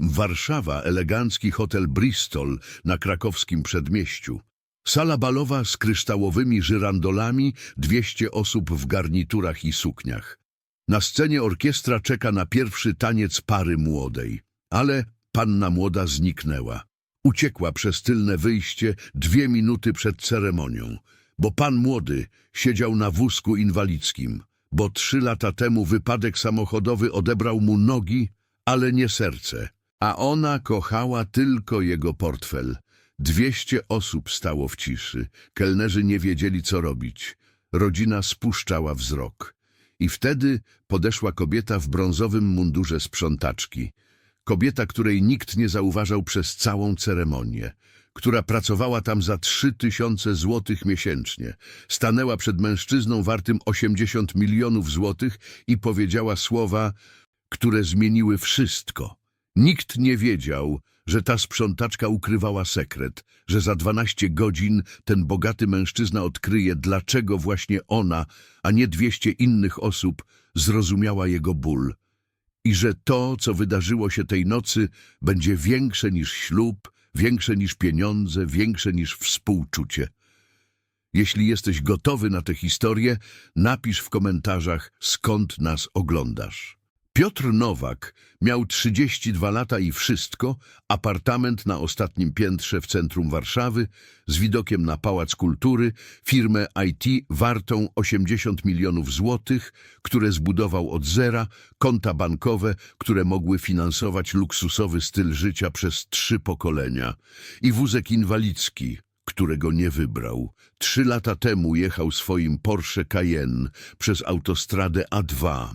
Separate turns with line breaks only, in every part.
Warszawa, elegancki hotel Bristol na krakowskim przedmieściu. Sala balowa z kryształowymi żyrandolami, 200 osób w garniturach i sukniach. Na scenie orkiestra czeka na pierwszy taniec pary młodej. Ale panna młoda zniknęła. Uciekła przez tylne wyjście dwie minuty przed ceremonią, bo pan młody siedział na wózku inwalidzkim, bo trzy lata temu wypadek samochodowy odebrał mu nogi, ale nie serce. A ona kochała tylko jego portfel. Dwieście osób stało w ciszy. Kelnerzy nie wiedzieli, co robić. Rodzina spuszczała wzrok. I wtedy podeszła kobieta w brązowym mundurze sprzątaczki. Kobieta, której nikt nie zauważał przez całą ceremonię. Która pracowała tam za trzy tysiące złotych miesięcznie. Stanęła przed mężczyzną wartym 80 milionów złotych i powiedziała słowa, które zmieniły wszystko. Nikt nie wiedział, że ta sprzątaczka ukrywała sekret, że za 12 godzin ten bogaty mężczyzna odkryje, dlaczego właśnie ona, a nie 200 innych osób, zrozumiała jego ból. I że to, co wydarzyło się tej nocy, będzie większe niż ślub, większe niż pieniądze, większe niż współczucie. Jeśli jesteś gotowy na tę historię, napisz w komentarzach, skąd nas oglądasz. Piotr Nowak miał 32 lata i wszystko, apartament na ostatnim piętrze w centrum Warszawy, z widokiem na Pałac Kultury, firmę IT wartą 80 milionów złotych, które zbudował od zera, konta bankowe, które mogły finansować luksusowy styl życia przez trzy pokolenia i wózek inwalidzki, którego nie wybrał. Trzy lata temu jechał swoim Porsche Cayenne przez autostradę A2.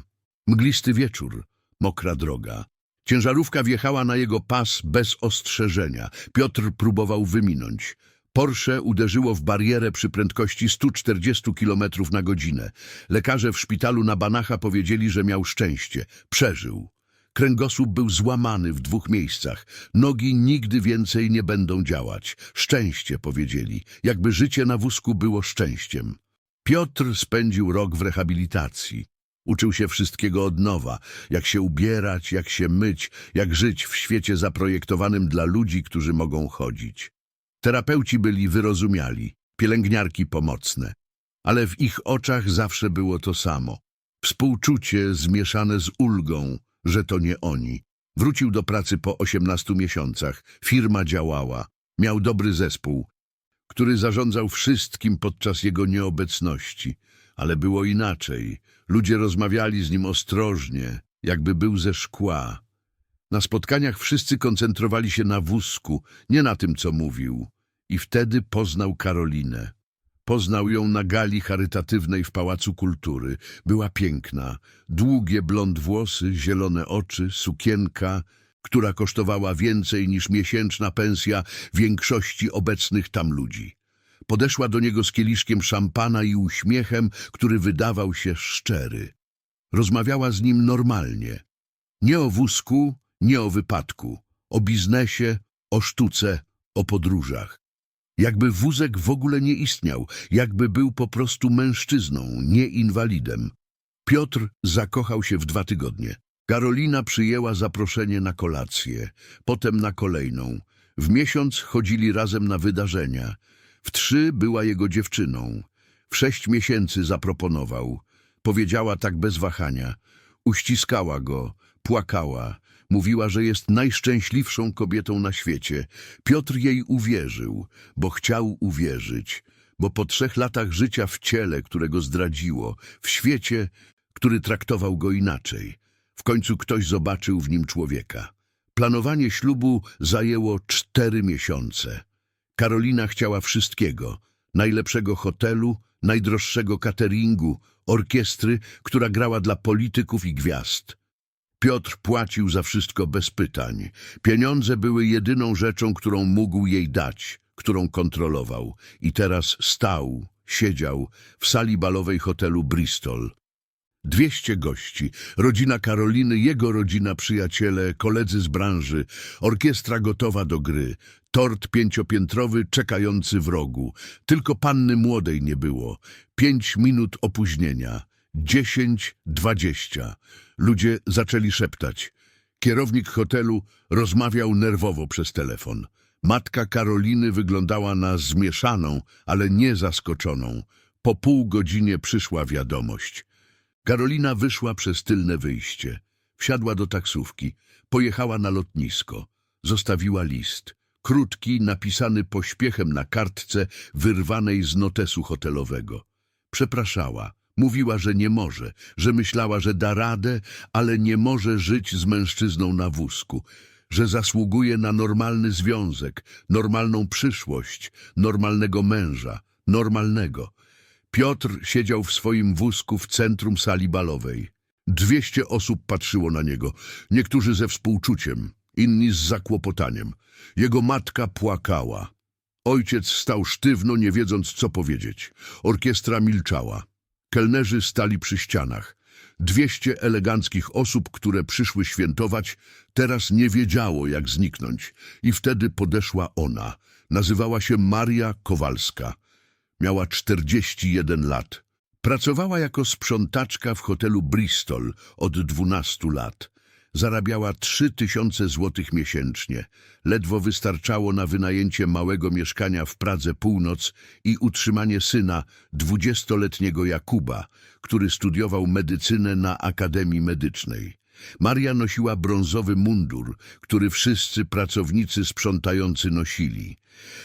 Mglisty wieczór, mokra droga. Ciężarówka wjechała na jego pas bez ostrzeżenia. Piotr próbował wyminąć. Porsche uderzyło w barierę przy prędkości 140 km na godzinę. Lekarze w szpitalu na Banacha powiedzieli, że miał szczęście. Przeżył. Kręgosłup był złamany w dwóch miejscach. Nogi nigdy więcej nie będą działać. Szczęście, powiedzieli. Jakby życie na wózku było szczęściem. Piotr spędził rok w rehabilitacji. Uczył się wszystkiego od nowa, jak się ubierać, jak się myć, jak żyć w świecie zaprojektowanym dla ludzi, którzy mogą chodzić. Terapeuci byli wyrozumiali, pielęgniarki pomocne, ale w ich oczach zawsze było to samo. Współczucie zmieszane z ulgą, że to nie oni. Wrócił do pracy po 18 miesiącach, firma działała, miał dobry zespół, który zarządzał wszystkim podczas jego nieobecności, ale było inaczej. Ludzie rozmawiali z nim ostrożnie, jakby był ze szkła. Na spotkaniach wszyscy koncentrowali się na wózku, nie na tym, co mówił. I wtedy poznał Karolinę. Poznał ją na gali charytatywnej w Pałacu Kultury. Była piękna. Długie blond włosy, zielone oczy, sukienka, która kosztowała więcej niż miesięczna pensja większości obecnych tam ludzi. Podeszła do niego z kieliszkiem szampana i uśmiechem, który wydawał się szczery. Rozmawiała z nim normalnie. Nie o wózku, nie o wypadku. O biznesie, o sztuce, o podróżach. Jakby wózek w ogóle nie istniał, jakby był po prostu mężczyzną, nie inwalidem. Piotr zakochał się w dwa tygodnie. Karolina przyjęła zaproszenie na kolację, potem na kolejną. W miesiąc chodzili razem na wydarzenia. W trzy była jego dziewczyną. W sześć miesięcy zaproponował. Powiedziała tak bez wahania. Uściskała go, płakała. Mówiła, że jest najszczęśliwszą kobietą na świecie. Piotr jej uwierzył, bo chciał uwierzyć, bo po trzech latach życia w ciele, którego zdradziło, w świecie, który traktował go inaczej, w końcu ktoś zobaczył w nim człowieka. Planowanie ślubu zajęło cztery miesiące. Karolina chciała wszystkiego. Najlepszego hotelu, najdroższego cateringu, orkiestry, która grała dla polityków i gwiazd. Piotr płacił za wszystko bez pytań. Pieniądze były jedyną rzeczą, którą mógł jej dać, którą kontrolował. I teraz stał, siedział w sali balowej hotelu Bristol. Dwieście gości, rodzina Karoliny, jego rodzina, przyjaciele, koledzy z branży, orkiestra gotowa do gry, tort pięciopiętrowy czekający w rogu. Tylko panny młodej nie było. Pięć minut opóźnienia. Dziesięć, dwadzieścia. Ludzie zaczęli szeptać. Kierownik hotelu rozmawiał nerwowo przez telefon. Matka Karoliny wyglądała na zmieszaną, ale nie zaskoczoną. Po pół godzinie przyszła wiadomość. Karolina wyszła przez tylne wyjście. Wsiadła do taksówki. Pojechała na lotnisko. Zostawiła list. Krótki, napisany pośpiechem na kartce wyrwanej z notesu hotelowego. Przepraszała. Mówiła, że nie może, że myślała, że da radę, ale nie może żyć z mężczyzną na wózku, że zasługuje na normalny związek, normalną przyszłość, normalnego męża, normalnego. Piotr siedział w swoim wózku w centrum sali balowej. Dwieście osób patrzyło na niego, niektórzy ze współczuciem, inni z zakłopotaniem. Jego matka płakała. Ojciec stał sztywno, nie wiedząc, co powiedzieć. Orkiestra milczała. Kelnerzy stali przy ścianach. Dwieście eleganckich osób, które przyszły świętować, teraz nie wiedziało, jak zniknąć. I wtedy podeszła ona. Nazywała się Maria Kowalska. Miała 41 lat. Pracowała jako sprzątaczka w hotelu Bristol od 12 lat. Zarabiała 3000 złotych miesięcznie. Ledwo wystarczało na wynajęcie małego mieszkania w Pradze Północ i utrzymanie syna, dwudziestoletniego Jakuba, który studiował medycynę na Akademii Medycznej. Maria nosiła brązowy mundur, który wszyscy pracownicy sprzątający nosili.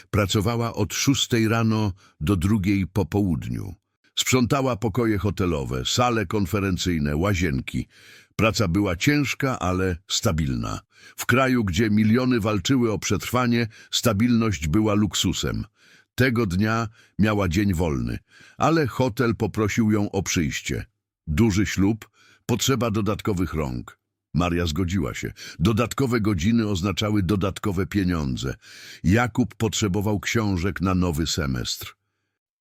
Pracowała od szóstej rano do drugiej po południu. Sprzątała pokoje hotelowe, sale konferencyjne, łazienki. Praca była ciężka, ale stabilna. W kraju, gdzie miliony walczyły o przetrwanie, stabilność była luksusem. Tego dnia miała dzień wolny, ale hotel poprosił ją o przyjście. Duży ślub, potrzeba dodatkowych rąk. Maria zgodziła się. Dodatkowe godziny oznaczały dodatkowe pieniądze. Jakub potrzebował książek na nowy semestr.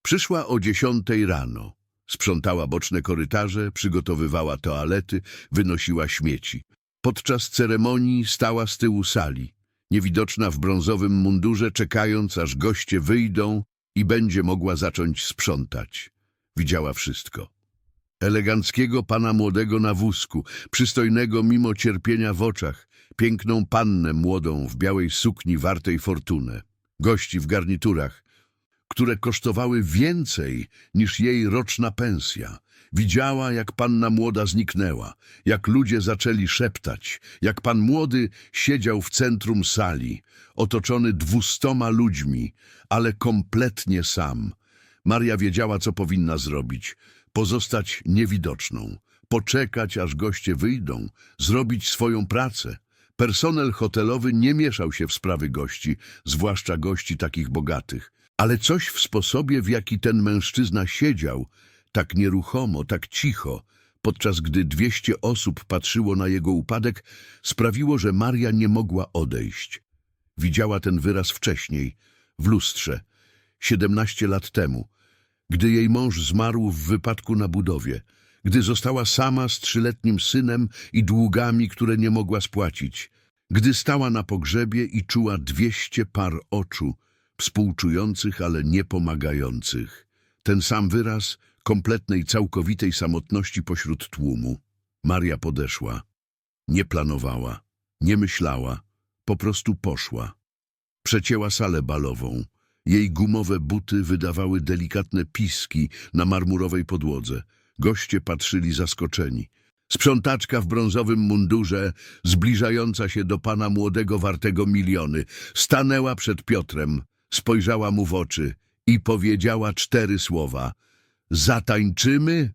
Przyszła o dziesiątej rano. Sprzątała boczne korytarze, przygotowywała toalety, wynosiła śmieci. Podczas ceremonii stała z tyłu sali, niewidoczna w brązowym mundurze, czekając, aż goście wyjdą i będzie mogła zacząć sprzątać. Widziała wszystko. Eleganckiego pana młodego na wózku, przystojnego mimo cierpienia w oczach, piękną pannę młodą w białej sukni wartej fortunę, gości w garniturach, które kosztowały więcej niż jej roczna pensja. Widziała, jak panna młoda zniknęła, jak ludzie zaczęli szeptać, jak pan młody siedział w centrum sali, otoczony dwustoma ludźmi, ale kompletnie sam. Maria wiedziała, co powinna zrobić. Pozostać niewidoczną, poczekać, aż goście wyjdą, zrobić swoją pracę. Personel hotelowy nie mieszał się w sprawy gości, zwłaszcza gości takich bogatych. Ale coś w sposobie, w jaki ten mężczyzna siedział, tak nieruchomo, tak cicho, podczas gdy dwieście osób patrzyło na jego upadek, sprawiło, że Maria nie mogła odejść. Widziała ten wyraz wcześniej, w lustrze, siedemnaście lat temu, gdy jej mąż zmarł w wypadku na budowie, gdy została sama z trzyletnim synem i długami, które nie mogła spłacić, gdy stała na pogrzebie i czuła dwieście par oczu, współczujących, ale nie pomagających. Ten sam wyraz kompletnej, całkowitej samotności pośród tłumu. Maria podeszła. Nie planowała, nie myślała, po prostu poszła. Przecięła salę balową. Jej gumowe buty wydawały delikatne piski na marmurowej podłodze. Goście patrzyli zaskoczeni. Sprzątaczka w brązowym mundurze, zbliżająca się do pana młodego wartego miliony, stanęła przed Piotrem, spojrzała mu w oczy i powiedziała cztery słowa. Zatańczymy?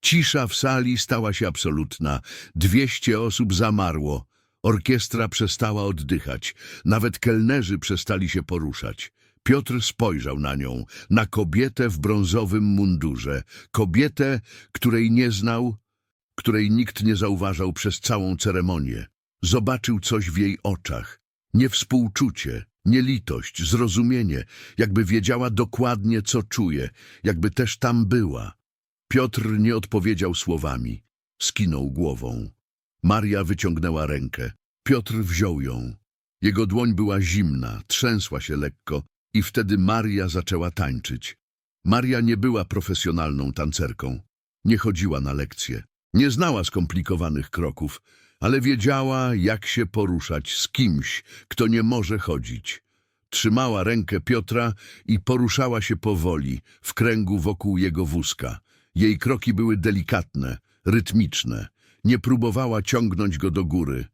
Cisza w sali stała się absolutna. Dwieście osób zamarło. Orkiestra przestała oddychać. Nawet kelnerzy przestali się poruszać. Piotr spojrzał na nią, na kobietę w brązowym mundurze. Kobietę, której nie znał, której nikt nie zauważał przez całą ceremonię. Zobaczył coś w jej oczach. Nie współczucie, nie litość, zrozumienie, jakby wiedziała dokładnie, co czuje, jakby też tam była. Piotr nie odpowiedział słowami. Skinął głową. Maria wyciągnęła rękę. Piotr wziął ją. Jego dłoń była zimna, trzęsła się lekko i wtedy Maria zaczęła tańczyć. Maria nie była profesjonalną tancerką. Nie chodziła na lekcje. Nie znała skomplikowanych kroków, ale wiedziała, jak się poruszać z kimś, kto nie może chodzić. Trzymała rękę Piotra i poruszała się powoli, w kręgu wokół jego wózka. Jej kroki były delikatne, rytmiczne. Nie próbowała ciągnąć go do góry.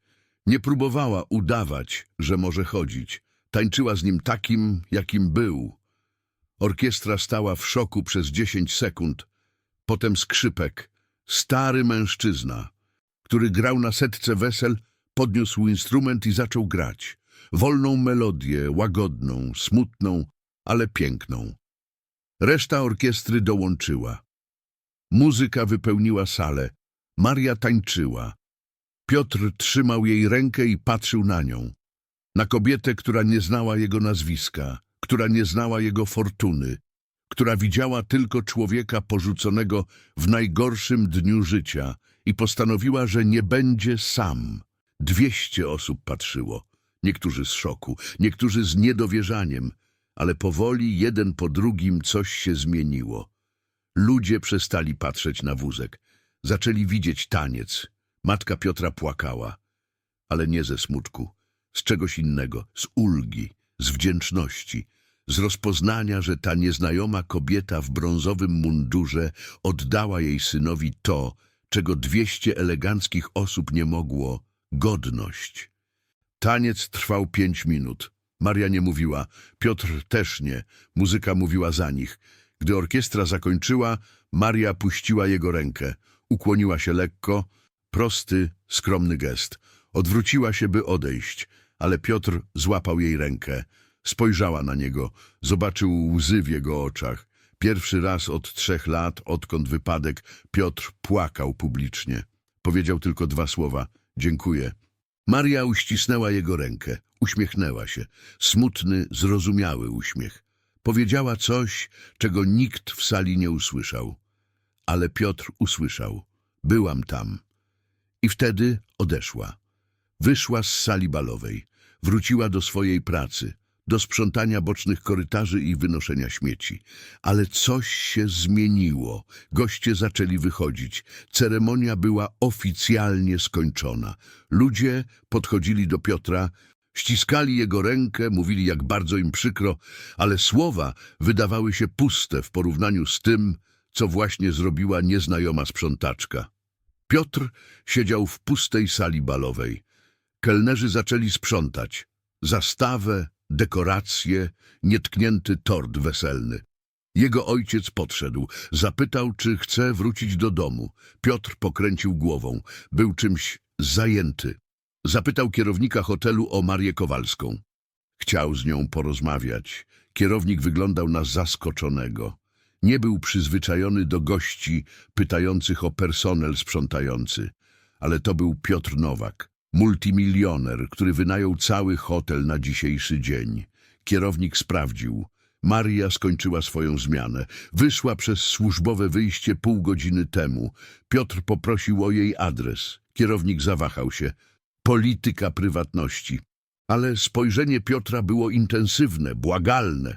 Nie próbowała udawać, że może chodzić. Tańczyła z nim takim, jakim był. Orkiestra stała w szoku przez dziesięć sekund. Potem skrzypek. Stary mężczyzna, który grał na setce wesel, podniósł instrument i zaczął grać. Wolną melodię, łagodną, smutną, ale piękną. Reszta orkiestry dołączyła. Muzyka wypełniła salę. Maria tańczyła. Piotr trzymał jej rękę i patrzył na nią. Na kobietę, która nie znała jego nazwiska, która nie znała jego fortuny, która widziała tylko człowieka porzuconego w najgorszym dniu życia i postanowiła, że nie będzie sam. Dwieście osób patrzyło. Niektórzy z szoku, niektórzy z niedowierzaniem, ale powoli, jeden po drugim, coś się zmieniło. Ludzie przestali patrzeć na wózek. Zaczęli widzieć taniec. Matka Piotra płakała, ale nie ze smutku, z czegoś innego, z ulgi, z wdzięczności, z rozpoznania, że ta nieznajoma kobieta w brązowym mundurze oddała jej synowi to, czego dwieście eleganckich osób nie mogło godność. Taniec trwał pięć minut. Maria nie mówiła, Piotr też nie, muzyka mówiła za nich. Gdy orkiestra zakończyła, Maria puściła jego rękę, ukłoniła się lekko, prosty, skromny gest. Odwróciła się, by odejść, ale Piotr złapał jej rękę. Spojrzała na niego, zobaczył łzy w jego oczach. Pierwszy raz od trzech lat, odkąd wypadek, Piotr płakał publicznie. Powiedział tylko dwa słowa – dziękuję. Maria uścisnęła jego rękę, uśmiechnęła się. Smutny, zrozumiały uśmiech. Powiedziała coś, czego nikt w sali nie usłyszał. Ale Piotr usłyszał. Byłam tam. I wtedy odeszła. Wyszła z sali balowej. Wróciła do swojej pracy, do sprzątania bocznych korytarzy i wynoszenia śmieci. Ale coś się zmieniło. Goście zaczęli wychodzić. Ceremonia była oficjalnie skończona. Ludzie podchodzili do Piotra, ściskali jego rękę, mówili jak bardzo im przykro, ale słowa wydawały się puste w porównaniu z tym, co właśnie zrobiła nieznajoma sprzątaczka. Piotr siedział w pustej sali balowej. Kelnerzy zaczęli sprzątać. Zastawę, dekoracje, nietknięty tort weselny. Jego ojciec podszedł, zapytał, czy chce wrócić do domu. Piotr pokręcił głową. Był czymś zajęty. Zapytał kierownika hotelu o Marię Kowalską. Chciał z nią porozmawiać. Kierownik wyglądał na zaskoczonego. Nie był przyzwyczajony do gości pytających o personel sprzątający. Ale to był Piotr Nowak, multimilioner, który wynajął cały hotel na dzisiejszy dzień. Kierownik sprawdził. Maria skończyła swoją zmianę. Wyszła przez służbowe wyjście pół godziny temu. Piotr poprosił o jej adres. Kierownik zawahał się. Polityka prywatności. Ale spojrzenie Piotra było intensywne, błagalne.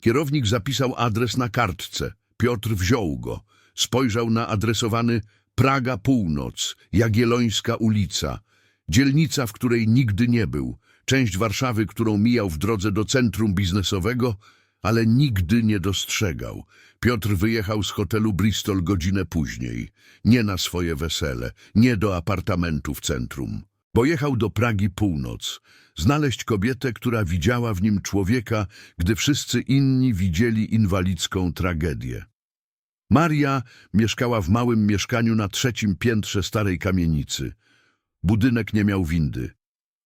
Kierownik zapisał adres na kartce. Piotr wziął go. Spojrzał na adresowany Praga Północ, Jagiellońska ulica. Dzielnica, w której nigdy nie był. Część Warszawy, którą mijał w drodze do centrum biznesowego, ale nigdy nie dostrzegał. Piotr wyjechał z hotelu Bristol godzinę później. Nie na swoje wesele, nie do apartamentu w centrum. Pojechał do Pragi Północ, znaleźć kobietę, która widziała w nim człowieka, gdy wszyscy inni widzieli inwalidzką tragedię. Maria mieszkała w małym mieszkaniu na trzecim piętrze starej kamienicy. Budynek nie miał windy.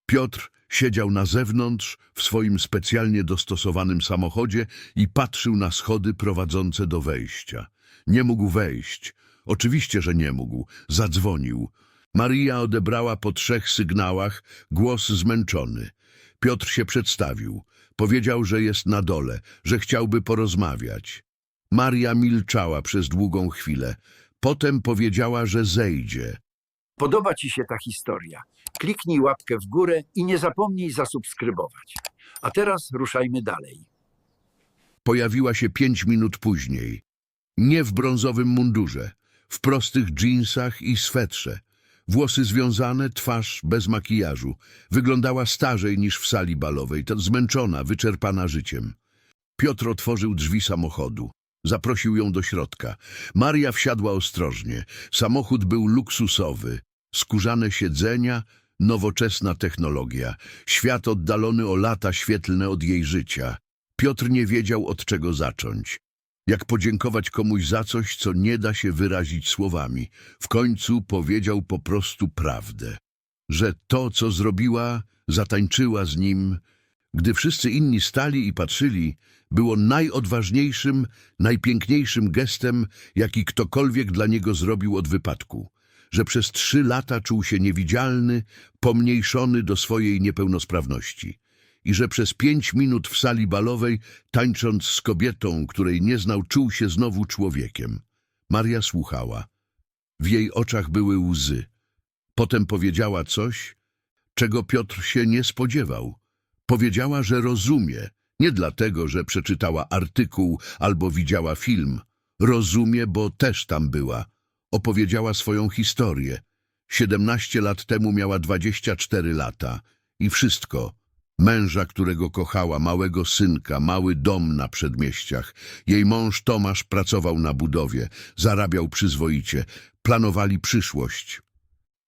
Piotr siedział na zewnątrz w swoim specjalnie dostosowanym samochodzie i patrzył na schody prowadzące do wejścia. Nie mógł wejść. Oczywiście, że nie mógł. Zadzwonił. Maria odebrała po trzech sygnałach głos zmęczony. Piotr się przedstawił. Powiedział, że jest na dole, że chciałby porozmawiać. Maria milczała przez długą chwilę. Potem powiedziała, że zejdzie.
Podoba Ci się ta historia? Kliknij łapkę w górę i nie zapomnij zasubskrybować. A teraz ruszajmy dalej.
Pojawiła się pięć minut później. Nie w brązowym mundurze, w prostych dżinsach i swetrze. Włosy związane, twarz bez makijażu. Wyglądała starzej niż w sali balowej, to zmęczona, wyczerpana życiem. Piotr otworzył drzwi samochodu. Zaprosił ją do środka. Maria wsiadła ostrożnie. Samochód był luksusowy. Skórzane siedzenia, nowoczesna technologia. Świat oddalony o lata świetlne od jej życia. Piotr nie wiedział, od czego zacząć. Jak podziękować komuś za coś, co nie da się wyrazić słowami. W końcu powiedział po prostu prawdę. Że to, co zrobiła, zatańczyła z nim, gdy wszyscy inni stali i patrzyli, było najodważniejszym, najpiękniejszym gestem, jaki ktokolwiek dla niego zrobił od wypadku. Że przez trzy lata czuł się niewidzialny, pomniejszony do swojej niepełnosprawności. I że przez pięć minut w sali balowej, tańcząc z kobietą, której nie znał, czuł się znowu człowiekiem. Maria słuchała. W jej oczach były łzy. Potem powiedziała coś, czego Piotr się nie spodziewał. Powiedziała, że rozumie, nie dlatego, że przeczytała artykuł albo widziała film. Rozumie, bo też tam była. Opowiedziała swoją historię. Siedemnaście lat temu miała dwadzieścia cztery lata. I wszystko. Męża, którego kochała, małego synka, mały dom na przedmieściach. Jej mąż Tomasz pracował na budowie, zarabiał przyzwoicie. Planowali przyszłość.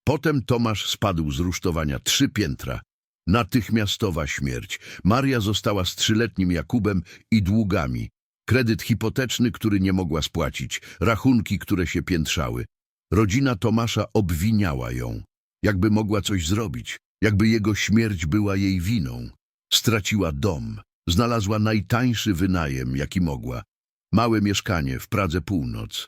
Potem Tomasz spadł z rusztowania trzy piętra. Natychmiastowa śmierć. Maria została z trzyletnim Jakubem i długami. Kredyt hipoteczny, który nie mogła spłacić. Rachunki, które się piętrzały. Rodzina Tomasza obwiniała ją. Jakby mogła coś zrobić. Jakby jego śmierć była jej winą. Straciła dom. Znalazła najtańszy wynajem, jaki mogła. Małe mieszkanie w Pradze Północ.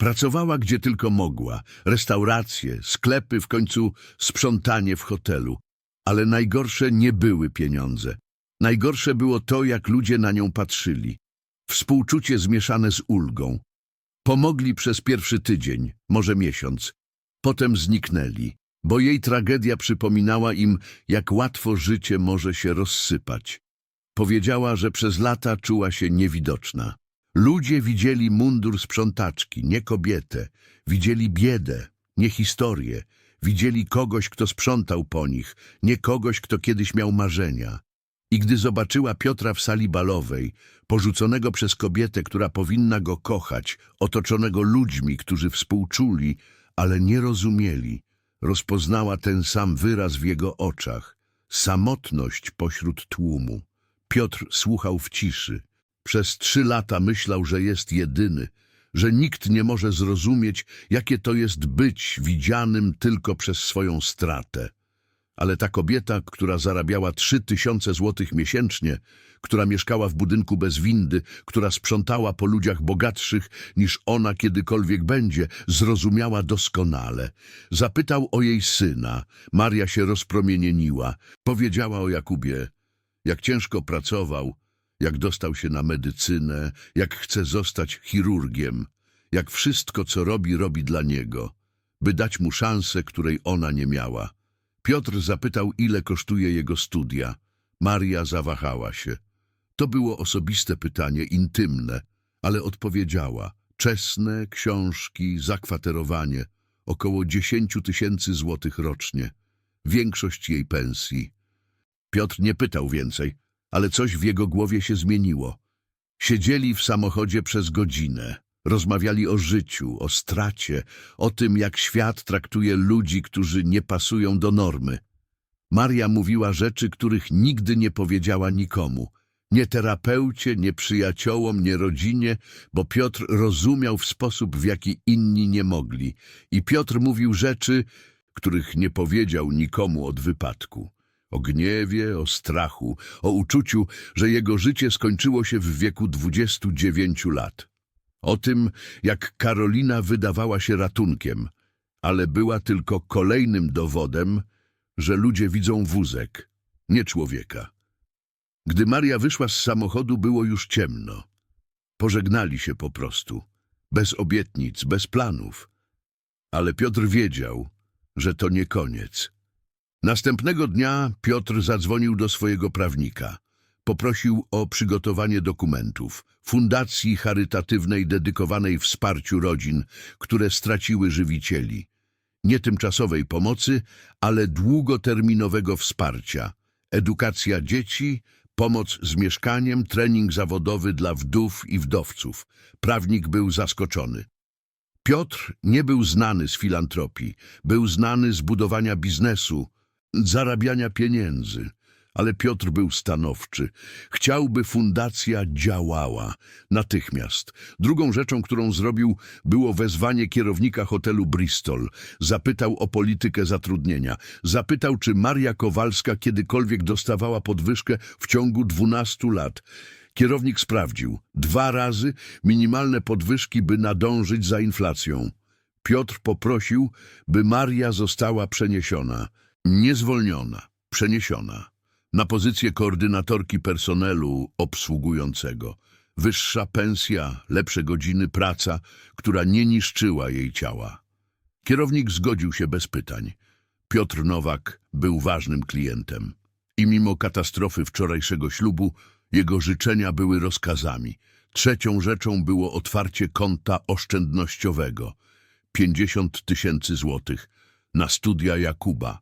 Pracowała gdzie tylko mogła. Restauracje, sklepy, w końcu sprzątanie w hotelu. Ale najgorsze nie były pieniądze. Najgorsze było to, jak ludzie na nią patrzyli. Współczucie zmieszane z ulgą. Pomogli przez pierwszy tydzień, może miesiąc. Potem zniknęli, bo jej tragedia przypominała im, jak łatwo życie może się rozsypać. Powiedziała, że przez lata czuła się niewidoczna. Ludzie widzieli mundur sprzątaczki, nie kobietę. Widzieli biedę, nie historię. Widzieli kogoś, kto sprzątał po nich, nie kogoś, kto kiedyś miał marzenia. I gdy zobaczyła Piotra w sali balowej, porzuconego przez kobietę, która powinna go kochać, otoczonego ludźmi, którzy współczuli, ale nie rozumieli, rozpoznała ten sam wyraz w jego oczach, samotność pośród tłumu. Piotr słuchał w ciszy. Przez trzy lata myślał, że jest jedyny, że nikt nie może zrozumieć, jakie to jest być widzianym tylko przez swoją stratę. Ale ta kobieta, która zarabiała trzy tysiące złotych miesięcznie, która mieszkała w budynku bez windy, która sprzątała po ludziach bogatszych niż ona kiedykolwiek będzie, zrozumiała doskonale. Zapytał o jej syna. Maria się rozpromienieniła. Powiedziała o Jakubie, jak ciężko pracował, jak dostał się na medycynę, jak chce zostać chirurgiem, jak wszystko, co robi, robi dla niego, by dać mu szansę, której ona nie miała. Piotr zapytał, ile kosztuje jego studia. Maria zawahała się. To było osobiste pytanie, intymne, ale odpowiedziała. Czesne, książki, zakwaterowanie, około dziesięciu tysięcy złotych rocznie. Większość jej pensji. Piotr nie pytał więcej, ale coś w jego głowie się zmieniło. Siedzieli w samochodzie przez godzinę. Rozmawiali o życiu, o stracie, o tym, jak świat traktuje ludzi, którzy nie pasują do normy. Maria mówiła rzeczy, których nigdy nie powiedziała nikomu. Nie terapeucie, nie przyjaciołom, nie rodzinie, bo Piotr rozumiał w sposób, w jaki inni nie mogli. I Piotr mówił rzeczy, których nie powiedział nikomu od wypadku. O gniewie, o strachu, o uczuciu, że jego życie skończyło się w wieku 29 lat. O tym, jak Karolina wydawała się ratunkiem, ale była tylko kolejnym dowodem, że ludzie widzą wózek, nie człowieka. Gdy Maria wyszła z samochodu, było już ciemno. Pożegnali się po prostu, bez obietnic, bez planów. Ale Piotr wiedział, że to nie koniec. Następnego dnia Piotr zadzwonił do swojego prawnika. Poprosił o przygotowanie dokumentów, fundacji charytatywnej dedykowanej wsparciu rodzin, które straciły żywicieli. Nie tymczasowej pomocy, ale długoterminowego wsparcia. Edukacja dzieci, pomoc z mieszkaniem, trening zawodowy dla wdów i wdowców. Prawnik był zaskoczony. Piotr nie był znany z filantropii, był znany z budowania biznesu, zarabiania pieniędzy. Ale Piotr był stanowczy. Chciałby fundacja działała natychmiast. Drugą rzeczą, którą zrobił, było wezwanie kierownika hotelu Bristol. Zapytał o politykę zatrudnienia. Zapytał, czy Maria Kowalska kiedykolwiek dostawała podwyżkę w ciągu 12 lat. Kierownik sprawdził. Dwa razy minimalne podwyżki, by nadążyć za inflacją. Piotr poprosił, by Maria została przeniesiona. Nie zwolniona, przeniesiona. Na pozycję koordynatorki personelu obsługującego. Wyższa pensja, lepsze godziny, praca, która nie niszczyła jej ciała. Kierownik zgodził się bez pytań. Piotr Nowak był ważnym klientem. I mimo katastrofy wczorajszego ślubu, jego życzenia były rozkazami. Trzecią rzeczą było otwarcie konta oszczędnościowego. 50 tysięcy złotych na studia Jakuba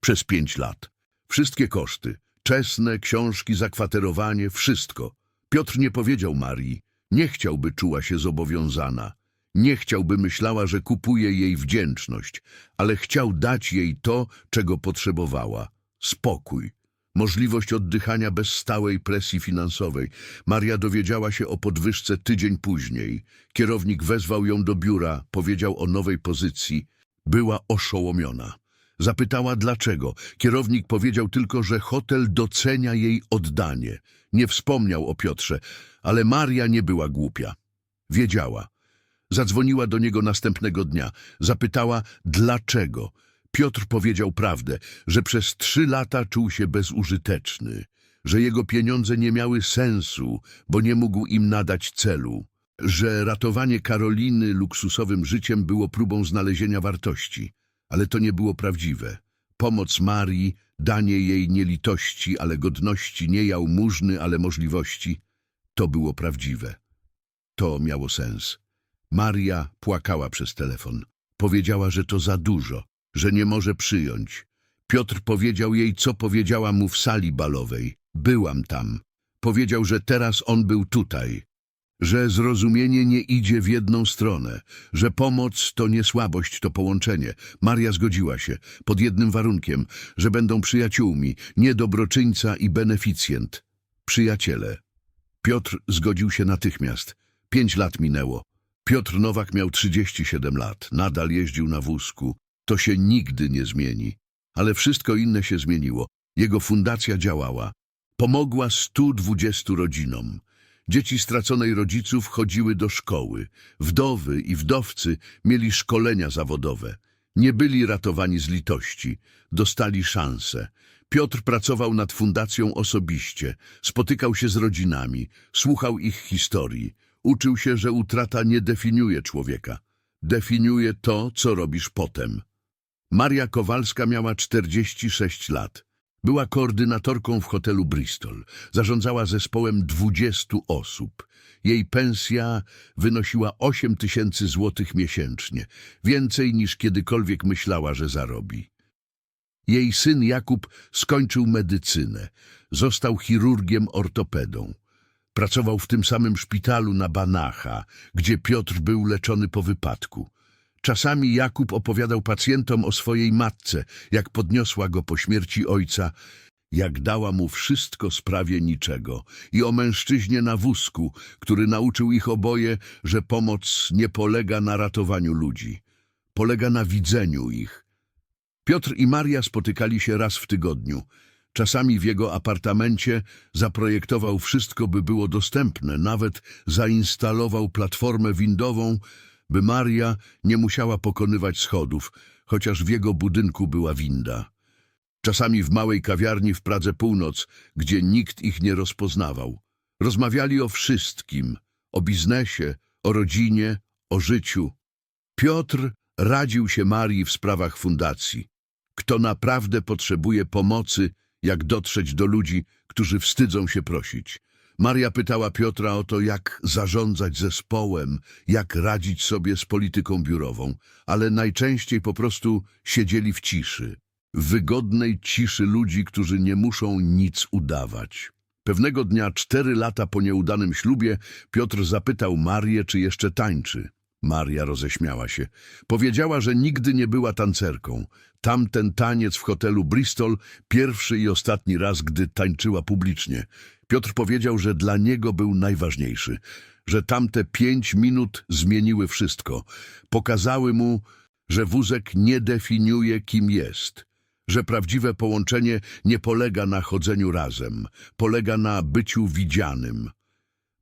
przez pięć lat. Wszystkie koszty, czesne, książki, zakwaterowanie, wszystko. Piotr nie powiedział Marii, nie chciałby czuła się zobowiązana. Nie chciałby myślała, że kupuje jej wdzięczność, ale chciał dać jej to, czego potrzebowała. Spokój. Możliwość oddychania bez stałej presji finansowej. Maria dowiedziała się o podwyżce tydzień później. Kierownik wezwał ją do biura, powiedział o nowej pozycji. Była oszołomiona. Zapytała dlaczego. Kierownik powiedział tylko, że hotel docenia jej oddanie. Nie wspomniał o Piotrze, ale Maria nie była głupia. Wiedziała. Zadzwoniła do niego następnego dnia. Zapytała dlaczego. Piotr powiedział prawdę, że przez trzy lata czuł się bezużyteczny, że jego pieniądze nie miały sensu, bo nie mógł im nadać celu, że ratowanie Karoliny luksusowym życiem było próbą znalezienia wartości, ale to nie było prawdziwe. Pomoc Marii, danie jej nie litości, ale godności, nie jałmużny, ale możliwości, to było prawdziwe. To miało sens. Maria płakała przez telefon. Powiedziała, że to za dużo, że nie może przyjąć. Piotr powiedział jej, co powiedziała mu w sali balowej. Byłam tam. Powiedział, że teraz on był tutaj. Że zrozumienie nie idzie w jedną stronę. Że pomoc to nie słabość, to połączenie. Maria zgodziła się, pod jednym warunkiem, że będą przyjaciółmi, nie dobroczyńca i beneficjent. Przyjaciele. Piotr zgodził się natychmiast. Pięć lat minęło. Piotr Nowak miał 37 lat, nadal jeździł na wózku. To się nigdy nie zmieni. Ale wszystko inne się zmieniło. Jego fundacja działała. Pomogła 120 rodzinom. Dzieci straconej rodziców chodziły do szkoły. Wdowy i wdowcy mieli szkolenia zawodowe. Nie byli ratowani z litości. Dostali szansę. Piotr pracował nad fundacją osobiście. Spotykał się z rodzinami. Słuchał ich historii. Uczył się, że utrata nie definiuje człowieka. Definiuje to, co robisz potem. Maria Kowalska miała 46 lat. Była koordynatorką w hotelu Bristol. Zarządzała zespołem 20 osób. Jej pensja wynosiła 8 tysięcy złotych miesięcznie. Więcej niż kiedykolwiek myślała, że zarobi. Jej syn Jakub skończył medycynę. Został chirurgiem ortopedą. Pracował w tym samym szpitalu na Banacha, gdzie Piotr był leczony po wypadku. Czasami Jakub opowiadał pacjentom o swojej matce, jak podniosła go po śmierci ojca, jak dała mu wszystko sprawie niczego, i o mężczyźnie na wózku, który nauczył ich oboje, że pomoc nie polega na ratowaniu ludzi, polega na widzeniu ich. Piotr i Maria spotykali się raz w tygodniu. Czasami w jego apartamencie zaprojektował wszystko, by było dostępne, nawet zainstalował platformę windową, by Maria nie musiała pokonywać schodów, chociaż w jego budynku była winda. Czasami w małej kawiarni w Pradze Północ, gdzie nikt ich nie rozpoznawał. Rozmawiali o wszystkim, o biznesie, o rodzinie, o życiu. Piotr radził się Marii w sprawach fundacji. Kto naprawdę potrzebuje pomocy, jak dotrzeć do ludzi, którzy wstydzą się prosić. Maria pytała Piotra o to, jak zarządzać zespołem, jak radzić sobie z polityką biurową, ale najczęściej po prostu siedzieli w ciszy. Wygodnej ciszy ludzi, którzy nie muszą nic udawać. Pewnego dnia, cztery lata po nieudanym ślubie, Piotr zapytał Marię, czy jeszcze tańczy. Maria roześmiała się. Powiedziała, że nigdy nie była tancerką. Tamten taniec w hotelu Bristol, pierwszy i ostatni raz, gdy tańczyła publicznie. Piotr powiedział, że dla niego był najważniejszy, że tamte pięć minut zmieniły wszystko. Pokazały mu, że wózek nie definiuje, kim jest, że prawdziwe połączenie nie polega na chodzeniu razem, polega na byciu widzianym.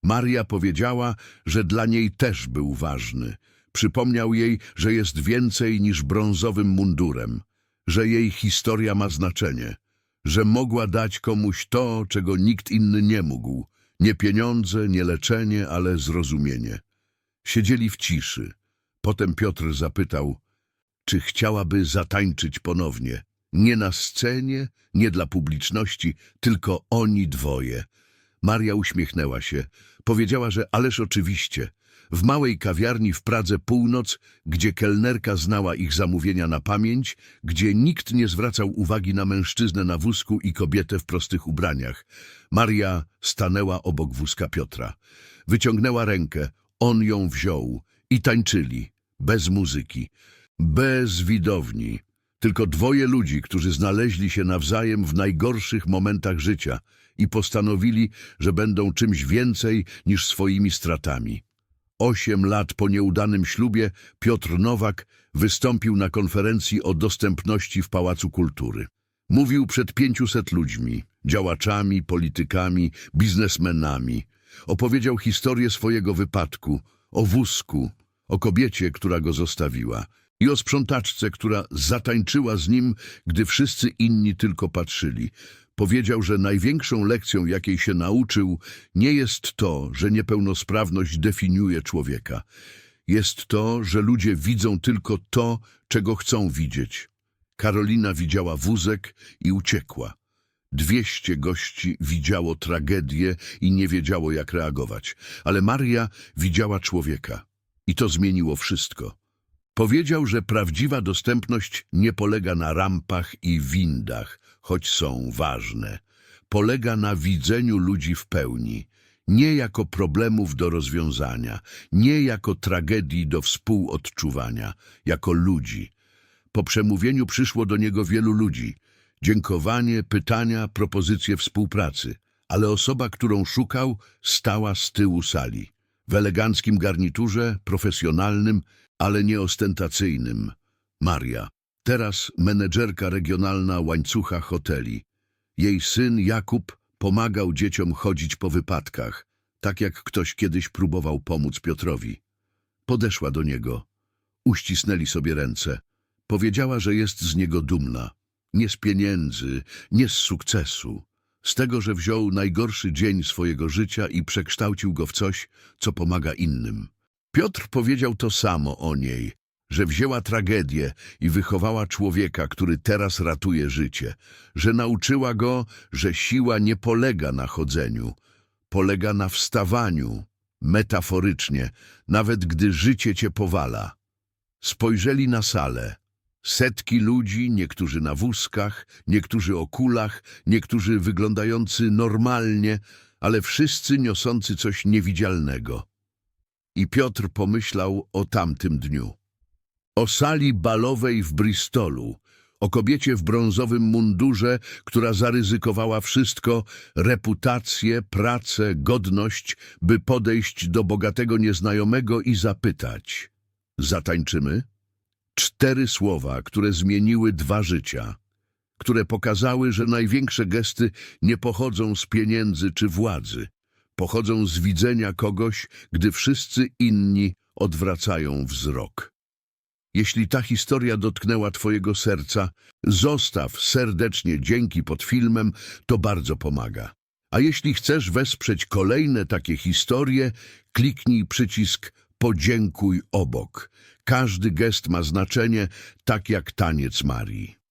Maria powiedziała, że dla niej też był ważny. Przypomniał jej, że jest więcej niż brązowym mundurem, że jej historia ma znaczenie, że mogła dać komuś to, czego nikt inny nie mógł. Nie pieniądze, nie leczenie, ale zrozumienie. Siedzieli w ciszy. Potem Piotr zapytał, czy chciałaby zatańczyć ponownie. Nie na scenie, nie dla publiczności, tylko oni dwoje. Maria uśmiechnęła się. Powiedziała, że ależ oczywiście. W małej kawiarni w Pradze Północ, gdzie kelnerka znała ich zamówienia na pamięć, gdzie nikt nie zwracał uwagi na mężczyznę na wózku i kobietę w prostych ubraniach. Maria stanęła obok wózka Piotra. Wyciągnęła rękę, on ją wziął i tańczyli, bez muzyki, bez widowni. Tylko dwoje ludzi, którzy znaleźli się nawzajem w najgorszych momentach życia i postanowili, że będą czymś więcej niż swoimi stratami. Osiem lat po nieudanym ślubie Piotr Nowak wystąpił na konferencji o dostępności w Pałacu Kultury. Mówił przed pięciuset ludźmi, działaczami, politykami, biznesmenami. Opowiedział historię swojego wypadku, o wózku, o kobiecie, która go zostawiła i o sprzątaczce, która zatańczyła z nim, gdy wszyscy inni tylko patrzyli. Powiedział, że największą lekcją, jakiej się nauczył, nie jest to, że niepełnosprawność definiuje człowieka. Jest to, że ludzie widzą tylko to, czego chcą widzieć. Karolina widziała wózek i uciekła. Dwieście gości widziało tragedię i nie wiedziało, jak reagować. Ale Maria widziała człowieka. I to zmieniło wszystko. Powiedział, że prawdziwa dostępność nie polega na rampach i windach, choć są ważne. Polega na widzeniu ludzi w pełni, nie jako problemów do rozwiązania, nie jako tragedii do współodczuwania, jako ludzi. Po przemówieniu przyszło do niego wielu ludzi. Dziękowanie, pytania, propozycje współpracy. Ale osoba, którą szukał, stała z tyłu sali. W eleganckim garniturze, profesjonalnym, ale nie ostentacyjnym. Maria, teraz menedżerka regionalna łańcucha hoteli. Jej syn Jakub pomagał dzieciom chodzić po wypadkach, tak jak ktoś kiedyś próbował pomóc Piotrowi. Podeszła do niego. Uścisnęli sobie ręce. Powiedziała, że jest z niego dumna. Nie z pieniędzy, nie z sukcesu. Z tego, że wziął najgorszy dzień swojego życia i przekształcił go w coś, co pomaga innym. Piotr powiedział to samo o niej, że wzięła tragedię i wychowała człowieka, który teraz ratuje życie, że nauczyła go, że siła nie polega na chodzeniu, polega na wstawaniu, metaforycznie, nawet gdy życie cię powala. Spojrzeli na salę. Setki ludzi, niektórzy na wózkach, niektórzy o kulach, niektórzy wyglądający normalnie, ale wszyscy niosący coś niewidzialnego. I Piotr pomyślał o tamtym dniu. O sali balowej w Bristolu, o kobiecie w brązowym mundurze, która zaryzykowała wszystko, reputację, pracę, godność, by podejść do bogatego nieznajomego i zapytać. Zatańczymy? Cztery słowa, które zmieniły dwa życia, które pokazały, że największe gesty nie pochodzą z pieniędzy czy władzy, pochodzą z widzenia kogoś, gdy wszyscy inni odwracają wzrok. Jeśli ta historia dotknęła Twojego serca, zostaw serdecznie dzięki pod filmem, to bardzo pomaga. A jeśli chcesz wesprzeć kolejne takie historie, kliknij przycisk Podziękuj obok. Każdy gest ma znaczenie, tak jak taniec Marii.